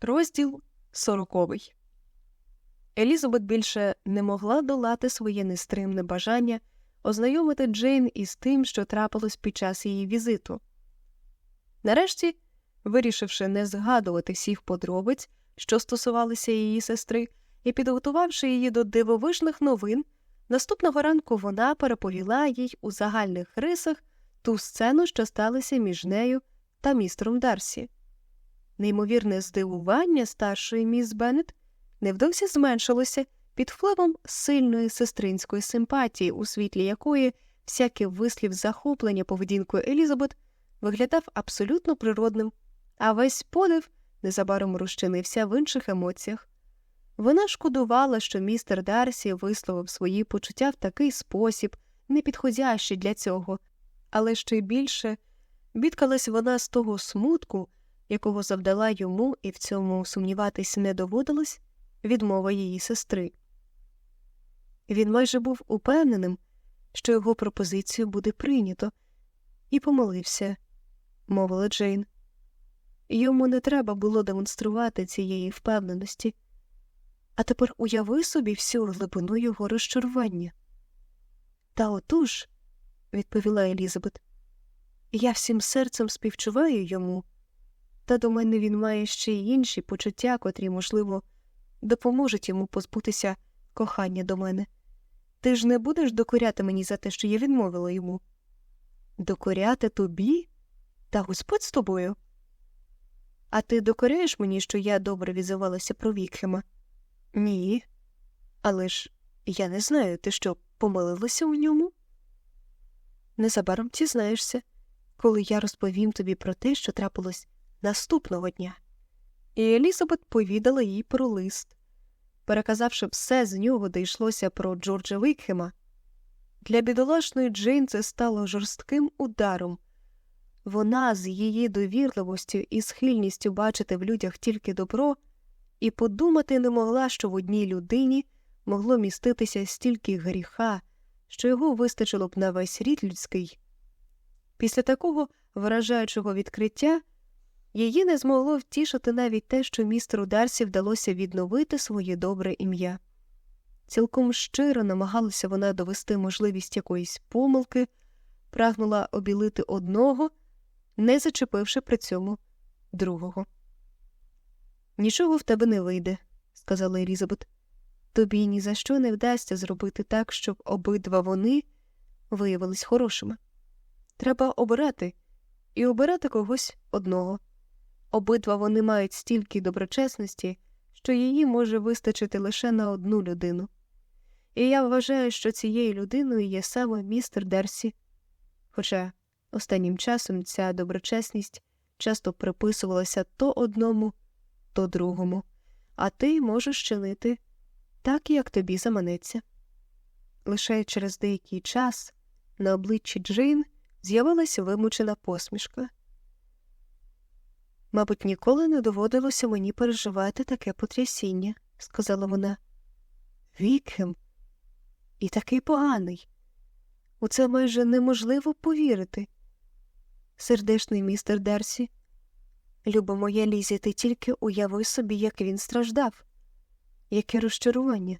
Розділ сороковий. Елізабет більше не могла долати своє нестримне бажання ознайомити Джейн із тим, що трапилось під час її візиту. Нарешті, вирішивши не згадувати всіх подробиць, що стосувалися її сестри, і підготувавши її до дивовижних новин, наступного ранку вона переповіла їй у загальних рисах ту сцену, що сталася між нею та містером Дарсі. Неймовірне здивування старшої міс Беннет невдовзі зменшилося під впливом сильної сестринської симпатії, у світлі якої всякий вислів захоплення поведінкою Елізабет виглядав абсолютно природним, а весь подив незабаром розчинився в інших емоціях. Вона шкодувала, що містер Дарсі висловив свої почуття в такий спосіб, непідходящий для цього, але ще й більше бідкалась вона з того смутку, якого завдала йому, і в цьому сумніватись не доводилось, відмова її сестри. Він майже був упевненим, що його пропозицію буде прийнято, і помолився, мовила Джейн. Йому не треба було демонструвати цієї впевненості, а тепер уяви собі всю глибину його розчарування. Та отож, відповіла Елізабет, я всім серцем співчуваю йому, та до мене він має ще й інші почуття, котрі, можливо, допоможуть йому позбутися кохання до мене. Ти ж не будеш докоряти мені за те, що я відмовила йому? Докоряти тобі? Та Господь з тобою. А ти докоряєш мені, що я добре візувалася про Вікхема? Ні. Але ж я не знаю, ти що, помилилася у ньому? Незабаром дізнаєшся, коли я розповім тобі про те, що трапилось наступного дня. І Елізабет повідала їй про лист, переказавши все з нього, де йшлося про Джорджа Вікхема. Для бідолашної Джейн це стало жорстким ударом. Вона з її довірливостю і схильністю бачити в людях тільки добро, і подумати не могла, що в одній людині могло міститися стільки гріха, що його вистачило б на весь рід людський. Після такого вражаючого відкриття її не змогло втішити навіть те, що містеру Дарсі вдалося відновити своє добре ім'я. Цілком щиро намагалася вона довести можливість якоїсь помилки, прагнула обілити одного, не зачепивши при цьому другого. Нічого в тебе не вийде, сказала Елізабет. Тобі ні за що не вдасться зробити так, щоб обидва вони виявились хорошими. Треба обирати і обирати когось одного. Обидва вони мають стільки доброчесності, що її може вистачити лише на одну людину. І я вважаю, що цією людиною є саме містер Дерсі. Хоча останнім часом ця доброчесність часто приписувалася то одному, то другому, а ти можеш чинити так, як тобі заманеться. Лише через деякий час на обличчі Джейн з'явилася вимучена посмішка. Мабуть, ніколи не доводилося мені переживати таке потрясіння, сказала вона. Вікхем, і такий поганий. У це майже неможливо повірити. Сердешний містер Дарсі, любо моя Лізі, ти тільки уяви собі, як він страждав, яке розчарування,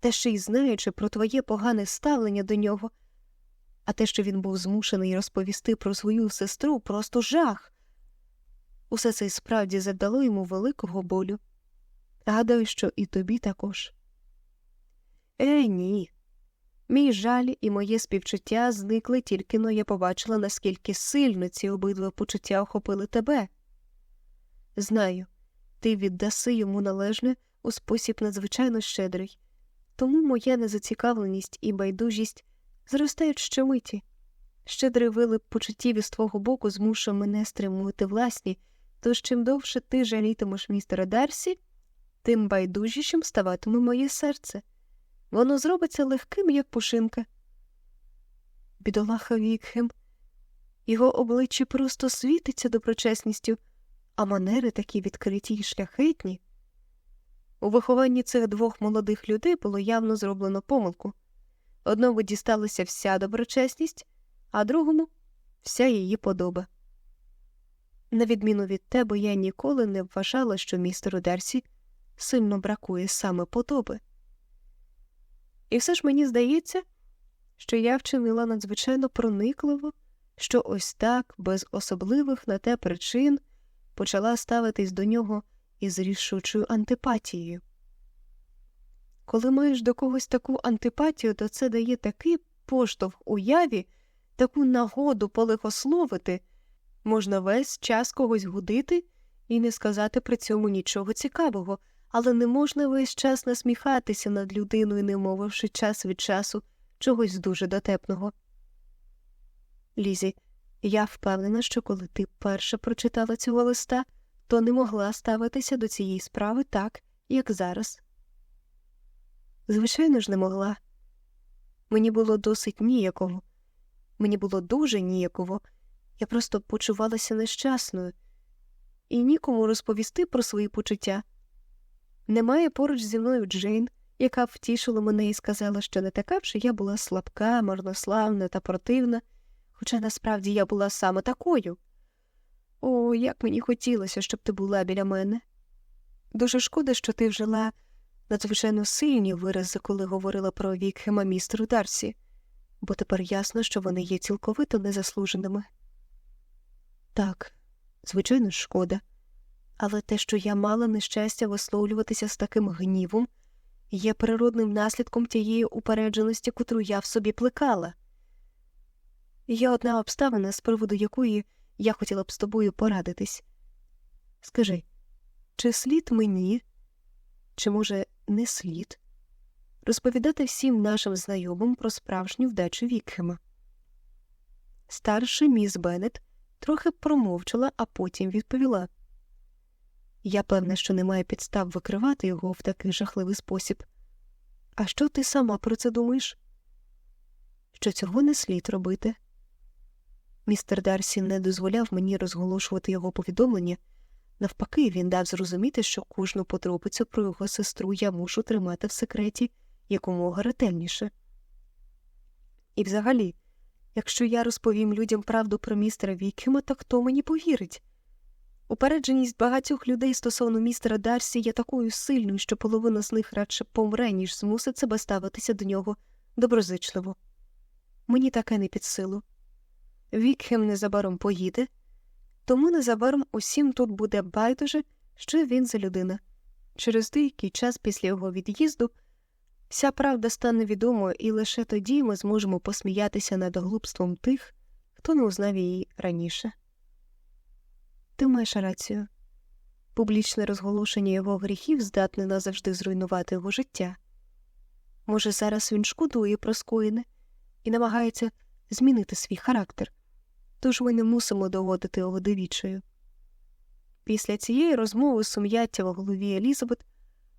те ще й знаючи про твоє погане ставлення до нього, а те, що він був змушений розповісти про свою сестру, просто жах. Усе це й справді завдало йому великого болю. Гадаю, що і тобі також. Е, ні. Мій жаль і моє співчуття зникли тільки но я побачила, наскільки сильно ці обидва почуття охопили тебе. Знаю, ти віддаси йому належне у спосіб надзвичайно щедрий, тому моя незацікавленість і байдужість зростають щомиті. Щедрий вилип почуттів із твого боку змушує мене стримувати власні, тож чим довше ти жалітимеш містера Дарсі, тим байдужішим ставатиме моє серце. Воно зробиться легким, як пушинка. Бідолаха Вікхем, його обличчя просто світиться доброчесністю, а манери такі відкриті й шляхетні. У вихованні цих двох молодих людей було явно зроблено помилку. Одному дісталася вся доброчесність, а другому вся її подоба. На відміну від тебе, я ніколи не вважала, що містеру Дарсі сильно бракує саме подоби. І все ж мені здається, що я вчинила надзвичайно проникливо, що ось так, без особливих на те причин, почала ставитись до нього із рішучою антипатією. Коли маєш до когось таку антипатію, то це дає такий поштовх уяві, таку нагоду полихословити, можна весь час когось гудити і не сказати при цьому нічого цікавого, але не можна весь час насміхатися над людиною, не мовивши час від часу чогось дуже дотепного. Лізі, я впевнена, що коли ти перше прочитала цього листа, то не могла ставитися до цієї справи так, як зараз. Звичайно ж, не могла. Мені було досить ніяково. Мені було дуже ніяково. Я просто почувалася нещасною і нікому розповісти про свої почуття. Немає поруч зі мною Джейн, яка втішила мене і сказала, що не така вже я була слабка, марнославна та противна, хоча насправді я була саме такою. О, як мені хотілося, щоб ти була біля мене. Дуже шкода, що ти вжила надзвичайно сильні вирази, коли говорила про Вікхема містеру Дарсі, бо тепер ясно, що вони є цілковито незаслуженими. Так, звичайно, шкода, але те, що я мала нещастя висловлюватися з таким гнівом, є природним наслідком тієї упередженості, котру я в собі плекала. Є одна обставина, з приводу якої я хотіла б з тобою порадитись. Скажи, чи слід мені, чи, може, не слід розповідати всім нашим знайомим про справжню вдачу Вікхема? Старша міс Беннет трохи промовчала, а потім відповіла Я певна, що немає підстав викривати його в такий жахливий спосіб. А що ти сама про це думаєш? Що цього не слід робити? Містер Дарсі не дозволяв мені розголошувати його повідомлення. Навпаки, він дав зрозуміти, що кожну подробицю про його сестру я мушу тримати в секреті якомога ретельніше. І взагалі, якщо я розповім людям правду про містера Вікхема, то хто мені повірить? Упередженість багатьох людей стосовно містера Дарсі є такою сильною, що половина з них радше помре, ніж змусить себе ставитися до нього доброзичливо. Мені таке не під силу. Вікхем незабаром поїде, тому незабаром усім тут буде байдуже, що він за людина. Через деякий час після його від'їзду вся правда стане відомою, і лише тоді ми зможемо посміятися над глупством тих, хто не узнав її раніше. Ти маєш рацію. Публічне розголошення його гріхів здатне назавжди зруйнувати його життя. Може, зараз він шкодує про скоєне і намагається змінити свій характер тож ми не мусимо доводити його до. Після цієї розмови сум'яття в голові Елізабет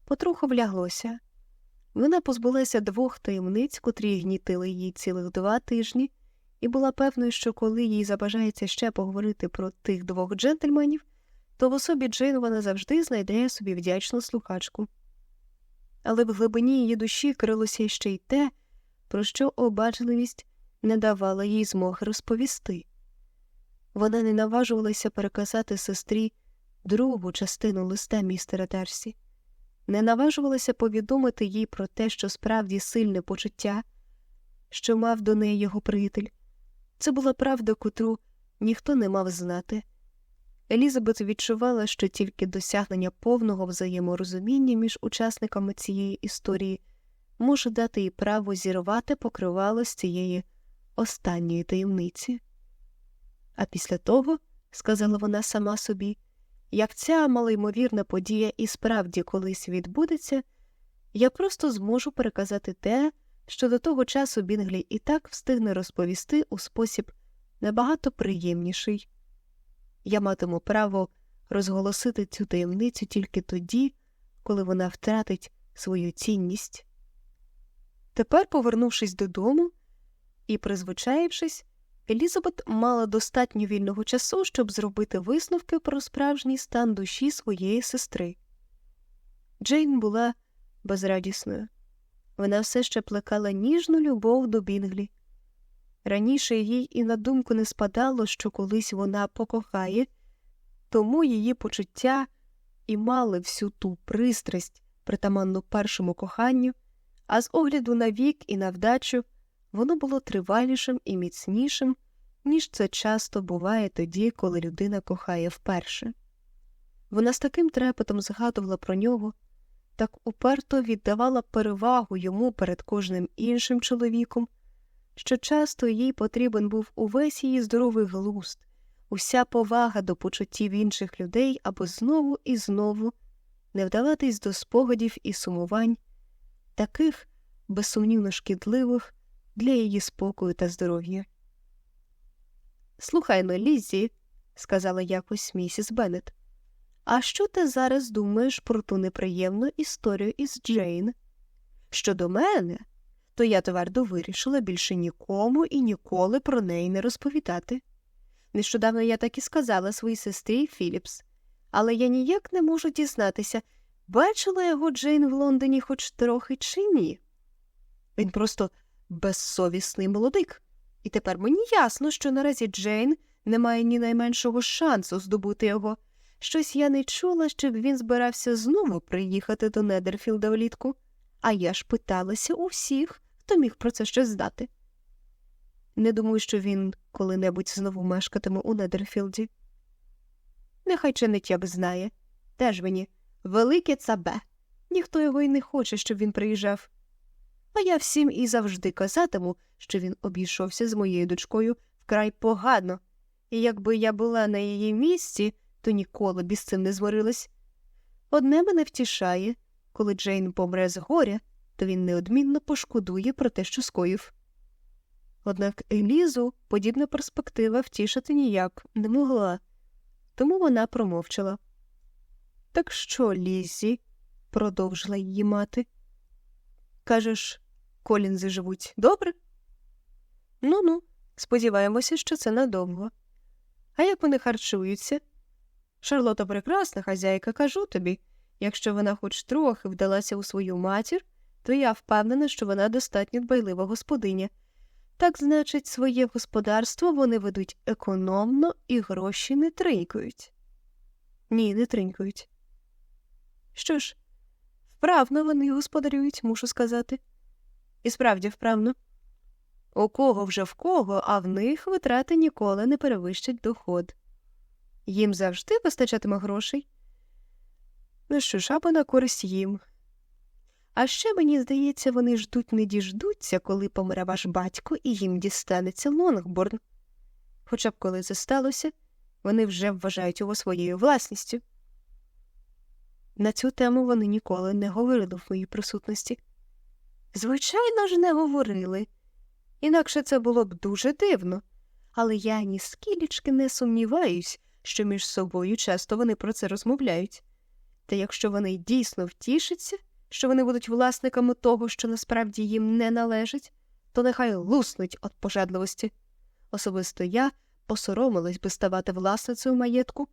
потроху вляглося. Вона позбулася двох таємниць, котрі гнітили її цілих два тижні, і була певною, що коли їй забажається ще поговорити про тих двох джентльменів, то в особі Джейн вона завжди знайде собі вдячну слухачку. Але в глибині її душі крилося ще й те, про що обачливість не давала їй змоги розповісти. Вона не наважувалася переказати сестрі другу частину листа містера Дарсі, не наважувалася повідомити їй про те, що справді сильне почуття, що мав до неї його приятель. Це була правда, котру ніхто не мав знати. Елізабет відчувала, що тільки досягнення повного взаєморозуміння між учасниками цієї історії може дати їй право зірвати покривало з цієї останньої таємниці. А після того, сказала вона сама собі, як ця малоймовірна подія і справді колись відбудеться, я просто зможу переказати те, що до того часу Бінглі і так встигне розповісти у спосіб набагато приємніший. Я матиму право розголосити цю таємницю тільки тоді, коли вона втратить свою цінність. Тепер, повернувшись додому і призвичаївшись, Елізабет мала достатньо вільного часу, щоб зробити висновки про справжній стан душі своєї сестри. Джейн була безрадісною. Вона все ще плекала ніжну любов до Бінглі. Раніше їй і на думку не спадало, що колись вона покохає тому її почуття і мали всю ту пристрасть, притаманну першому коханню, а з огляду на вік і на вдачу воно було тривалішим і міцнішим, ніж це часто буває тоді, коли людина кохає вперше. Вона з таким трепетом згадувала про нього, так уперто віддавала перевагу йому перед кожним іншим чоловіком, що часто їй потрібен був увесь її здоровий глузд, уся повага до почуттів інших людей, аби знову і знову не вдаватись до спогадів і сумувань, таких безсумнівно шкідливих для її спокою та здоров'я. Слухай но, Лізі, сказала якось місіс Беннет, а що ти зараз думаєш про ту неприємну історію із Джейн? Щодо мене, то я твердо вирішила більше нікому і ніколи про неї не розповідати. Нещодавно я так і сказала своїй сестрі Філіпс, але я ніяк не можу дізнатися, бачила його Джейн в Лондоні хоч трохи чи ні. Він просто безсовісний молодик, і тепер мені ясно, що наразі Джейн не має ні найменшого шансу здобути його. Щось я не чула, щоб він збирався знову приїхати до Недерфілда влітку, а я ж питалася у всіх, хто міг про це щось здати. Не думаю, що він коли-небудь знову мешкатиме у Недерфілді. Нехай чинить як знає. Теж мені велике цабе. Ніхто його й не хоче, щоб він приїжджав. А я всім і завжди казатиму, що він обійшовся з моєю дочкою вкрай погано, і якби я була на її місці, то ніколи б із цим не змирилась. Одне мене втішає коли Джейн помре з горя, то він неодмінно пошкодує про те, що скоїв. Однак Елізу подібна перспектива втішити ніяк не могла, тому вона промовчала. Так що, Лізі, продовжила її мати. Кажеш, колінзи живуть добре? Ну ну, сподіваємося, що це надовго. А як вони харчуються? Шарлота прекрасна хазяйка, кажу тобі. Якщо вона хоч трохи вдалася у свою матір, то я впевнена, що вона достатньо дбайлива господиня. Так, значить, своє господарство вони ведуть економно і гроші не тринькають. Ні, не тринькають. Що ж, вправно вони господарюють, мушу сказати. І справді вправно. У кого вже в кого, а в них витрати ніколи не перевищать доход. Їм завжди вистачатиме грошей. Ну що ж, або на користь їм. А ще, мені здається, вони ждуть не діждуться, коли помре ваш батько і їм дістанеться Лонгборн. Хоча б коли це сталося, вони вже вважають його своєю власністю. На цю тему вони ніколи не говорили в моїй присутності. Звичайно ж, не говорили. Інакше це було б дуже дивно, але я ні скілічки не сумніваюсь, що між собою часто вони про це розмовляють. Та якщо вони дійсно втішаться, що вони будуть власниками того, що насправді їм не належить, то нехай луснуть від пожадливості. Особисто я посоромилась би ставати власницею маєтку,